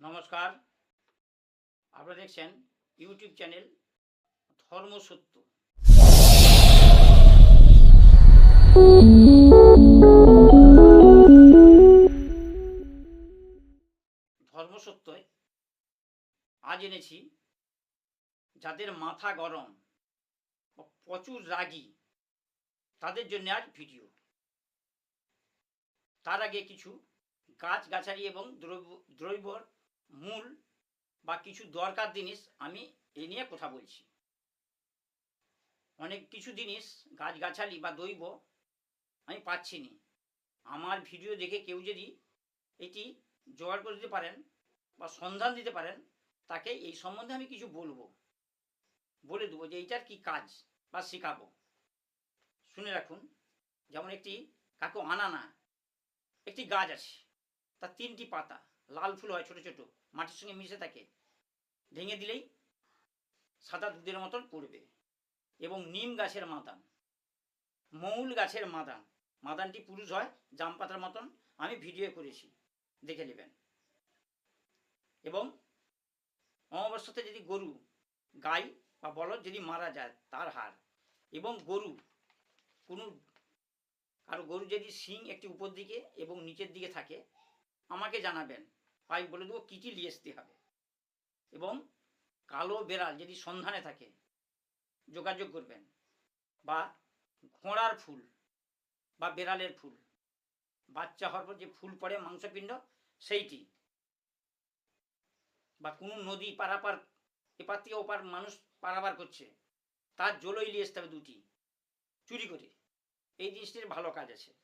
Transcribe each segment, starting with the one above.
নমস্কার। আপনারা দেখছেন ইউটিউব চ্যানেল ধর্মসত্য ধর্মসত্যয় আজ এনেছি যাদের মাথা গরম প্রচুর রাগী, তাদের জন্য আজ ভিডিও। তার আগে কিছু গাছ গাছালি এবং দ্রব্য দ্রব্যর মূল বা কিছু দরকার জিনিস আমি এ নিয়ে কথা বলছি। অনেক কিছু জিনিস, গাছগাছালি বা দৈব আমি পাচ্ছি নি। আমার ভিডিও দেখে কেউ যদি এটি জোগাড় করে দিতে পারেন বা সন্ধান দিতে পারেন, তাকে এই সম্বন্ধে আমি কিছু বলব। বলে দেবো যে এইটার কি কাজ বা শেখাবো। শুনে রাখুন, যেমন একটি, কাকু আনানা, একটি গাছ আছে, তার তিনটি পাতা। লাল ফুল হয় ছোট ছোট, মাটির সঙ্গে মিশে থাকে। ভেঙে দিলেই সাদা দুধের মতন পড়বে। এবং নিম গাছের মাদান, মৌল গাছের মাদান, মাদানটি পুরুষ হয়, জাম পাতার মতন। আমি ভিডিও করেছি, দেখে নেবেন। এবং অমাবস্যাতে যদি গরু গাই বা বলদ যদি মারা যায়, তার হার। এবং গরু, কোনো, কারও গরু যদি শিং একটি উপর দিকে এবং নিচের দিকে থাকে আমাকে জানাবেন। আমি বলে দেবো, কী কী নিয়ে আসতে হবে? এবং কালো বেড়াল যদি সন্ধানে থাকে, যোগাযোগ করবেন, বা ঘোড়ার ফুল, বা বেড়ালের ফুল, বাচ্চা হওয়ার পর যে ফুল পড়ে, মাংসপিণ্ড, সেইটি। বা কোনো নদী পারাপার, এপার থেকে ওপার মানুষ পারাপার করছে, তার জলই নিয়ে আসতে হবে দুটি, চুরি করে। এই জিনিসটির ভালো কাজ আছে।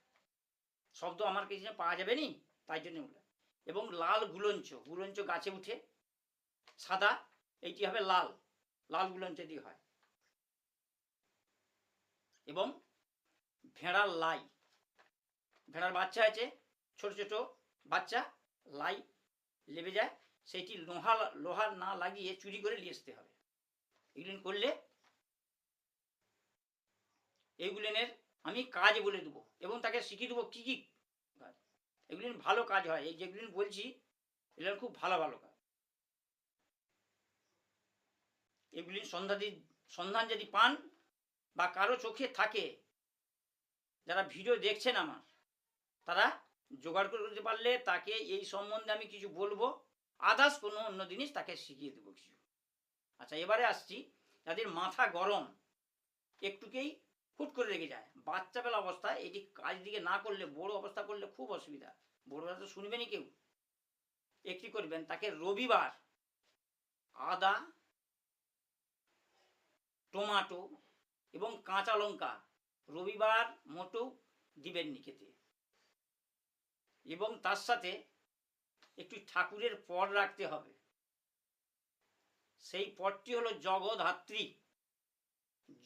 শব্দ আমার কাছে পাওয়া যাবে নি? তাই জন্য এবং লাল গুলঞ্চ গুলঞ্চ গাছে উঠে সাদা, এইটি হবে লাল লাল গুলঞ্চ দিয়ে হয়। এবং ভেড়ার লাই, ভেড়ার বাচ্চা আছে, ছোট ছোট বাচ্চা, লাই লেবে যায়, সেইটি লোহা লোহার না লাগিয়ে চুরি করে নিয়ে আসতে হবে। এগুলো করলে এইগুলিনের আমি কাজ বলে দেবো এবং তাকে শিখিয়ে দেবো কী কী এগুলি ভালো কাজ হয়। এই যেগুলি বলছি, এগুলো খুব ভালো ভালো কাজ। এগুলি সন্ধ্যা সন্ধান যদি পান বা কারও চোখে থাকে, যারা ভিডিও দেখছেন আমার, তারা জোগাড় করে দিতে পারলে তাকে এই সম্বন্ধে আমি কিছু বলব। আদার্স কোনো অন্য জিনিস তাকে শিখিয়ে দেবো কিছু। আচ্ছা এবারে আসছি। যাদের মাথা গরম, একটুকেই হুট করে রেগে যায়। বাচ্চাবেলা অবস্থায় এটি কাজ দিকে না করলে, বড় অবস্থা করলে খুব অসুবিধা। বড়রা তো শুনবেনই কেউ। একটি করবেন, তাকে রবিবার আদা, টমাটো এবং কাঁচা লঙ্কা রবিবার মোটেও দিবেননি খেতে। এবং তার সাথে একটু ঠাকুরের পট রাখতে হবে। সেই পটটি হলো জগদ্ধাত্রী।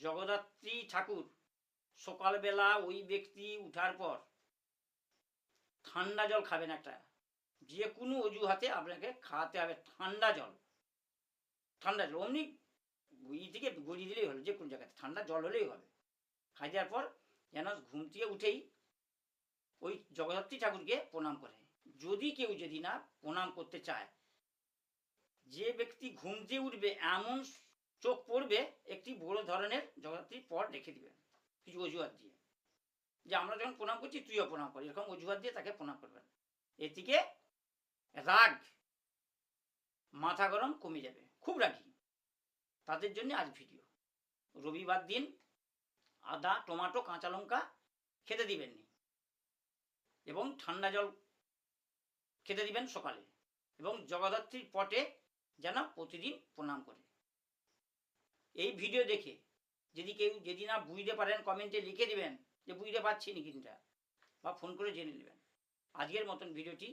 জগদ্ধাত্রী ঠাকুর, সকালবেলা ওই ব্যক্তি উঠার পর ঠান্ডা জল খাবেন একটা, যে কোনো অজুহাতে আপনাকে খাওয়াতে হবে ঠান্ডা জল। ঠান্ডা জল, অমনি ই থেকে গড়িয়ে দিলেই হলো, যে কোনো জায়গাতে ঠান্ডা জল হলেই হবে। খাই দেওয়ার পর যেন ঘুম থেকে উঠেই ওই জগদ্ধাত্রী ঠাকুরকে প্রণাম করে। যদি কেউ যদি না প্রণাম করতে চায়, যে ব্যক্তি ঘুম দিয়ে উঠবে এমন চোখ পড়বে একটি বড় ধরনের জগদ্ধাত্রীর পট রেখে দিবেন কিছু অজুহাত দিয়ে। যে আমরা যখন প্রণাম করছি, তুইও প্রণাম করি, এরকম অজুহাত দিয়ে তাকে প্রণাম করবেন। এদিকে রাগ মাথা গরম কমে যাবে, খুব রাগি। তাদের জন্য আজ ভিডিও। রবিবার দিন আদা, টমাটো, কাঁচা লঙ্কা খেতে দিবেন নি এবং ঠান্ডা জল খেতে দিবেন সকালে এবং জগদ্ধাত্রীর পটে যেন প্রতিদিন প্রণাম করে। এই ভিডিও দেখে যদি কেউ, যদি না বুঝতে পারেন কমেন্টে লিখে দিবেন যে বুঝতে পারছি নি কিনটা বা ফোন করে জেনে নেবেন। আজকের মতন ভিডিওটি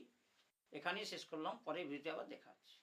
এখানেই শেষ করলাম। পরে ভিডিওতে আবার দেখা হচ্ছে।